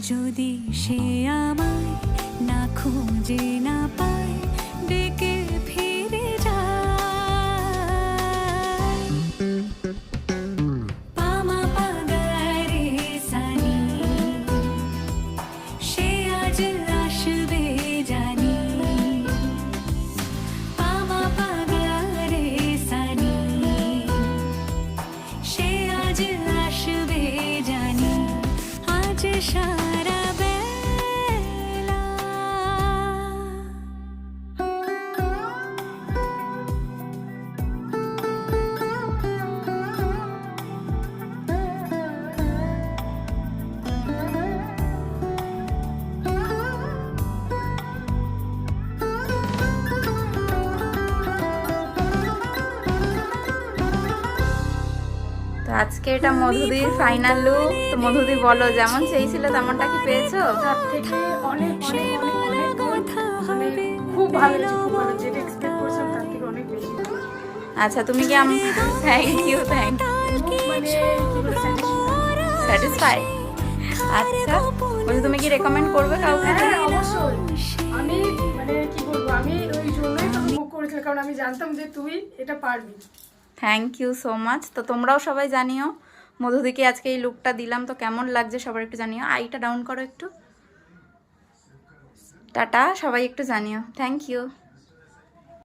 যদি সে আমায় না খুঁজে না পায় আজকে এটা মধুদির ফাইনাল লুক তো মধুদি বলো যেমন চেয়েছিল তেমনটা কি পেয়েছ? তার থেকে অনেক অনেক অনেক অনেক মানে খুব ভালো খুব ভালো। যেটা এক্সপেক্ট করেছিলাম তার থেকে অনেক বেশি আচ্ছা তুমি কি আম থ্যাংক ইউ থ্যাংক স্যাটিসফাই আচ্ছা বলছি তুমি কি রেকমেন্ড করবে কাউকে? হ্যাঁ অবশ্যই। আমি মানে কি বলব আমি ওই জন্যই বুক করেছিলাম কারণ আমি জানতাম যে তুই এটা পারবি। থ্যাংক ইউ সো মাচ তো তোমরাও সবাই জানিও। মধুদিকে আজকে এই লুকটা দিলাম, তো কেমন লাগছে সবার একটু জানিও। আইটা ডাউন করো একটু। টাটা, সবাই একটু জানিও। Thank you